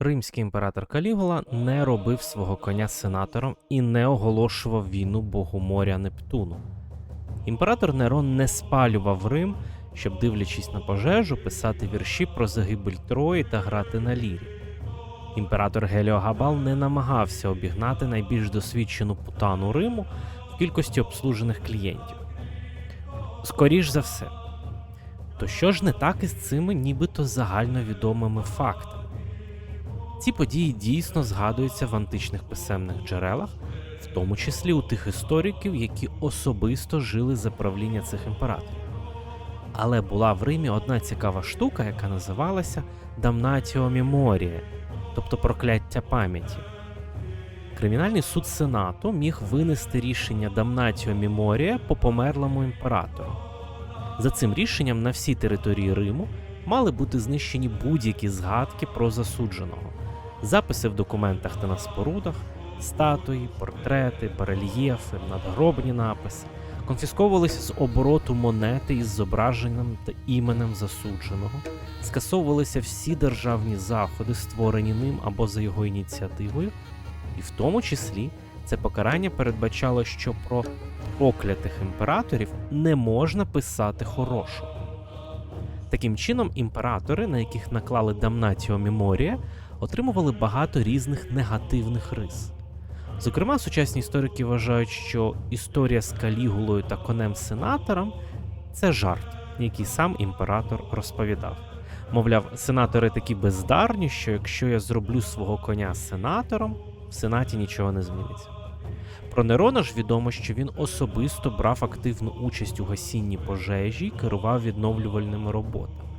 Римський імператор Калігула не робив свого коня сенатором і не оголошував війну богу моря Нептуну. Імператор Нерон не спалював Рим, щоб, дивлячись на пожежу, писати вірші про загибель Трої та грати на лірі. Імператор Геліогабал не намагався обігнати найбільш досвідчену путану Риму в кількості обслужених клієнтів. Скоріш за все. То що ж не так із цими нібито загальновідомими фактами? Ці події дійсно згадуються в античних писемних джерелах, в тому числі у тих істориків, які особисто жили за правління цих імператорів. Але була в Римі одна цікава штука, яка називалася Damnatio Memoria, тобто прокляття пам'яті. Кримінальний суд Сенату міг винести рішення Damnatio Memoria по померлому імператору. За цим рішенням на всій території Риму мали бути знищені будь-які згадки про засудженого, записи в документах та на спорудах, статуї, портрети, барельєфи, надгробні написи, конфісковувалися з обороту монети із зображенням та іменем засудженого, скасовувалися всі державні заходи, створені ним або за його ініціативою, і в тому числі це покарання передбачало, що про проклятих імператорів не можна писати хорошого. Таким чином, імператори, на яких наклали Damnatio Memoria, отримували багато різних негативних рис. Зокрема, сучасні історики вважають, що історія з Калігулою та конем сенатором це жарт, який сам імператор розповідав. Мовляв, сенатори такі бездарні, що якщо я зроблю свого коня сенатором, в сенаті нічого не зміниться. Про Нерона ж відомо, що він особисто брав активну участь у гасінні пожежі і керував відновлювальними роботами.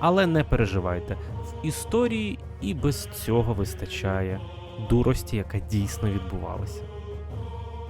Але не переживайте, в історії і без цього вистачає дурості, яка дійсно відбувалася.